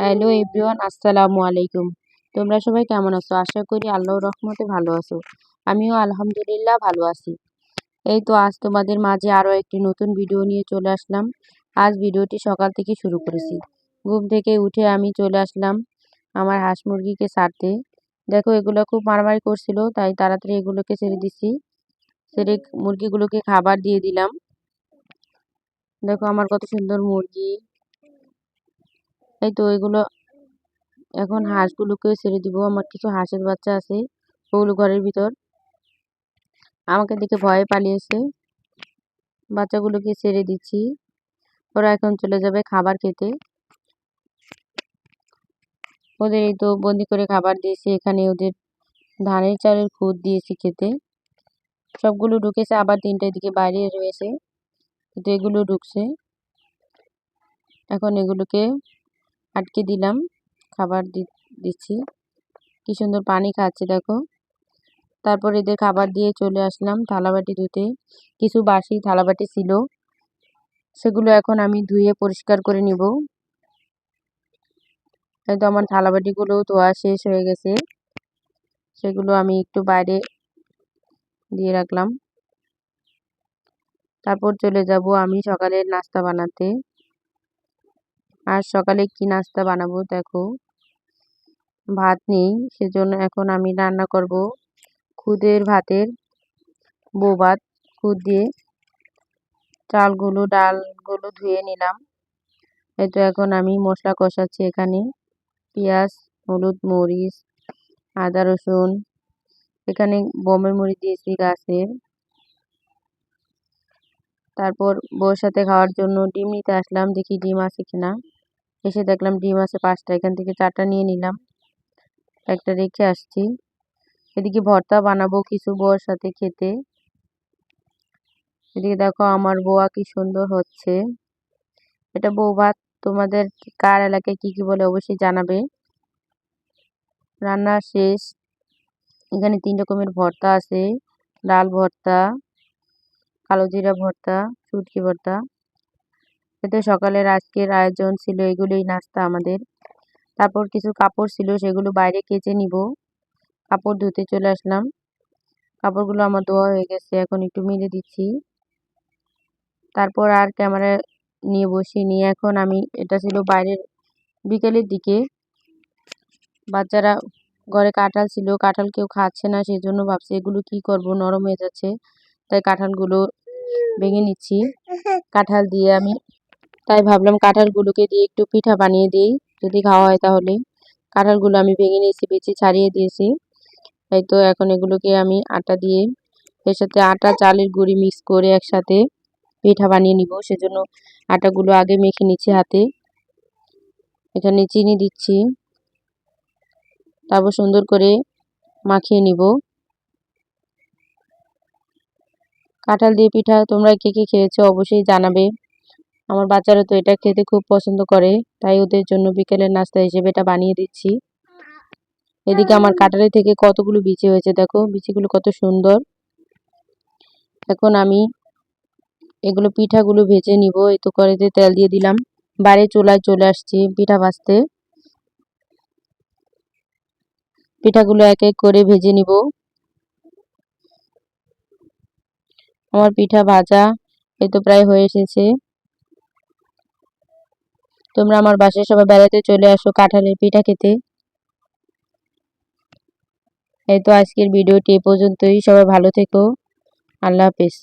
Hello everyone আসসালামু আলাইকুম তোমরা সবাই কেমন আছো? আশা করি আল্লাহর রহমতে ভালো আছো। আমিও আলহামদুলিল্লাহ ভালো আছি। এই তো আজ তোমাদের মাঝে আরও একটি নতুন ভিডিও নিয়ে চলে আসলাম। আজ ভিডিওটি সকাল থেকে শুরু করেছি। ঘুম থেকে উঠে আমি চলে আসলাম আমার হাঁস মুরগিকে ছাড়তে। দেখো, এগুলো খুব মারামারি করছিল, তাই তাড়াতাড়ি এগুলোকে ছেড়ে দিছি। ছেড়ে মুরগিগুলোকে খাবার দিয়ে দিলাম। দেখো, আমার কত সুন্দর মুরগি। এই তো এগুলো এখন হাঁসগুলোকে ছেড়ে দিব। আমার কিছু হাঁসের বাচ্চা আছে ওগুলো ঘরের ভিতর। আমাকে দেখে ভয়ে পালিয়েছে। বাচ্চাগুলোকে ছেড়ে দিচ্ছি। ওরা এখন চলে যাবে খাবার খেতে। ওদের এই তো বন্দি করে খাবার দিয়েছি। এখানে ওদের ধানের চালের খুদ দিয়েছি খেতে। সবগুলো ঢুকেছে, আবার তিনটের দিকে বাইরে রয়েছে। কিন্তু এগুলো ঢুকছে। এখন এগুলোকে আটকে দিলাম, খাবার দি, দিচ্ছি। কি সুন্দর পানি খাচ্ছে, দেখো। তারপর এদের খাবার দিয়ে চলে আসলাম থালাবাটি ধুতে। কিছু বাসি থালাবাটি ছিল, সেগুলো এখন আমি ধুয়ে পরিষ্কার করে নিব। হয়তো আমার থালাবাটিগুলো ধোয়া শেষ হয়ে গেছে, সেগুলো আমি একটু বাইরে দিয়ে রাখলাম। তারপর চলে যাব আমি সকালের নাস্তা বানাতে। আর সকালে কি নাস্তা বানাবো দেখো? ভাত নেই, সেজন্য এখন আমি রান্না করব খুদের ভাতের বউ ভাত, খুদ দিয়ে চালগুলো, ডালগুলো ধুয়ে নিলাম। এই তো এখন আমি মশলা কষাচ্ছি এখানে। পেঁয়াজ, হলুদ মরিচ, আদা রসুন, এখানে বমের মরিচ দিয়েছি গাছের। তারপর বউর সাথে খাওয়ার জন্য ডিম নিতে আসলাম, দেখি ডিম আছে কিনা। এসে দেখলাম ডিম আছে পাঁচটা, এখান থেকে চারটা নিয়ে নিলাম। একটা রেখে আসছি। এদিকে ভর্তা বানাবো, কিছু বউর সাথে খেতে। এদিকে দেখো আমার বোয়া কি সুন্দর হচ্ছে। এটা বউ ভাত তোমাদের কার এলাকায় কি কি বলে অবশ্যই জানাবে। রান্না শেষ। এখানে তিন রকমের ভর্তা আছে। ডাল ভর্তা, কালো জিরা ভর্তা, চুটকি ভর্তা। এতে সকালের আজকের আয়োজন ছিল এগুলোই, নাস্তা আমাদের। তারপর কিছু কাপড় ছিল, সেগুলো বাইরে কেচে নিব। কাপড় ধুতে চলে আসলাম। কাপড়গুলো আমার ধোয়া হয়ে গেছে, এখন একটু মিলে দিচ্ছি। তারপর আর ক্যামেরা নিয়ে বসি নিয়ে এখন আমি, এটা ছিল বাইরের, বিকেলের দিকে। বাচ্চারা ঘরে কাঁঠাল ছিল, কাঁঠাল কেউ খাচ্ছে না সেই জন্য ভাবছি এগুলো কি করব, নরম হয়ে যাচ্ছে। তাই কাঁঠালগুলো ভেঙে নিচ্ছি। কাঁঠাল দিয়ে আমি তাই ভাবলাম কাঁঠালগুলোকে দিয়ে একটু পিঠা বানিয়ে দিই। যদি খাওয়া হয় তাহলে। কাঁঠালগুলো আমি ভেঙে নিয়েছি বেছে ছাড়িয়ে দিয়েছি। তাই তো এখন এগুলোকে আমি আটা দিয়ে এর সাথে আটা, চালের গুঁড়ি মিক্স করে একসাথে পিঠা বানিয়ে নিব। সেজন্য আটাগুলো আগে মেখে নিচ্ছি হাতে। এখানে চিনি দিচ্ছি। তারপর সুন্দর করে মাখিয়ে নিব। কাঁঠাল দিয়ে পিঠা তোমরা কে কে খেয়েছো অবশ্যই জানাবে। আমার বাচ্চারা তো এটা খেতে খুব পছন্দ করে, তাই ওদের জন্য বিকেলের নাস্তা হিসেবে এটা বানিয়ে দিচ্ছি। এদিকে আমার কাঁঠালে থেকে কতগুলো বিচি হয়েছে দেখো, বিচিগুলো কত সুন্দর। এখন আমি এগুলো পিঠাগুলো ভেজে নিব, এই তো কড়াইতে তেল দিয়ে দিলাম। বাইরে চুলায় চলে আসছি পিঠা ভাজতে। পিঠাগুলো এক এক করে ভেজে নিব। আমার পিঠা ভাজা এই তো প্রায় হয়ে এসেছে। তোমরা আমার বাসায় সবাই বেড়াতে চলে আসো কাঁঠালের পিঠা খেতে। এই তো আজকের ভিডিওটি এ পর্যন্তই। সবাই ভালো থেকো। আল্লাহ হাফিজ।